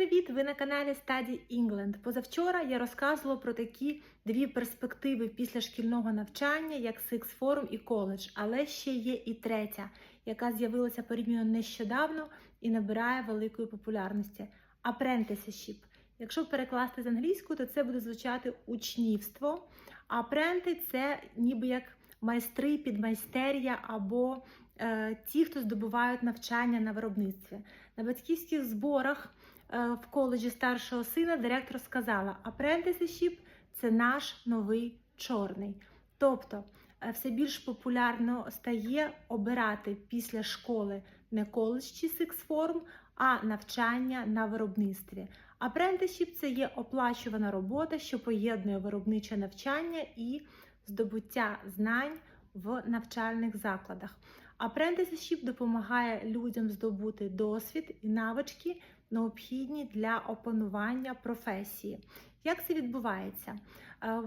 привіт! Ви на каналі Study England. Позавчора я розказувала про такі дві перспективи після шкільного навчання, як Sixth Form і коледж. Але ще є і третя, яка з'явилася порівняно нещодавно і набирає великої популярності apprenticeship. Якщо перекласти з англійської, то це буде звучати учнівство. Апренти це ніби як майстри, підмайстерія або е, ті, хто здобувають навчання на виробництві. На батьківських зборах в коледжі старшого сина директор сказала: apprenticeship – це наш новий чорний. Тобто е, все більш популярно стає обирати після школи не коледж чи form, а навчання на виробництві. Apprenticeship – це є оплачувана робота, що поєднує виробниче навчання і здобуття знань в навчальних закладах. Apprenticeship допомагає людям здобути досвід і навички, необхідні для опанування професії. Як це відбувається? Е,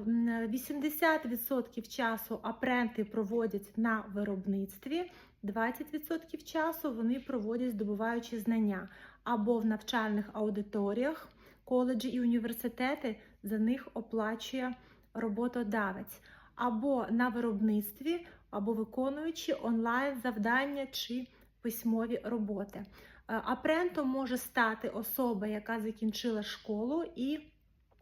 80% часу апренти проводять на виробництві, 20% часу вони проводять здобуваючи знання або в навчальних аудиторіях, коледжі і університети за них оплачує роботодавець, або на виробництві, або виконуючи онлайн завдання чи письмові роботи. Е, Апрентом може стати особа, яка закінчила школу і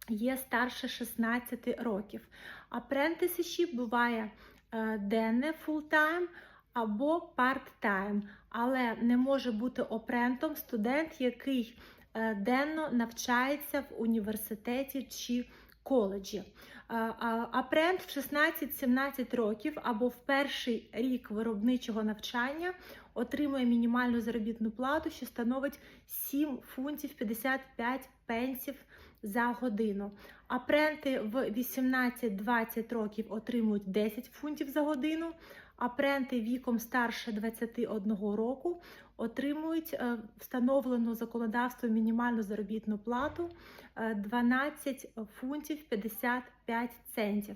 є старше 16 років. Apprenticeship буває е, денне full-time або part-time, але не може бути опрентом студент, який е, денно навчається в університеті чи коледжі. Е, а- Апрент в 16-17 років або в перший рік виробничого навчання отримує мінімальну заробітну плату, що становить 7 фунтів 55 пенсів за годину. Апренти в 18-20 років отримують 10 фунтів за годину. Апренти віком старше 21 року отримують е, встановлену законодавством мінімальну заробітну плату е, 12 фунтів 55 центів.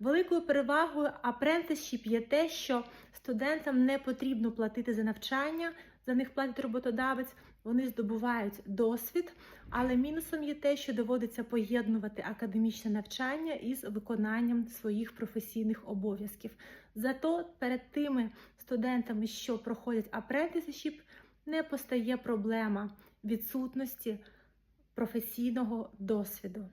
Великою перевагою apprenticeship є те, що студентам не потрібно платити за навчання, за них платить роботодавець, вони здобувають досвід, але мінусом є те, що доводиться поєднувати академічне навчання із виконанням своїх професійних обов'язків. Зато перед тими студентами, що проходять apprenticeship, не постає проблема відсутності професійного досвіду.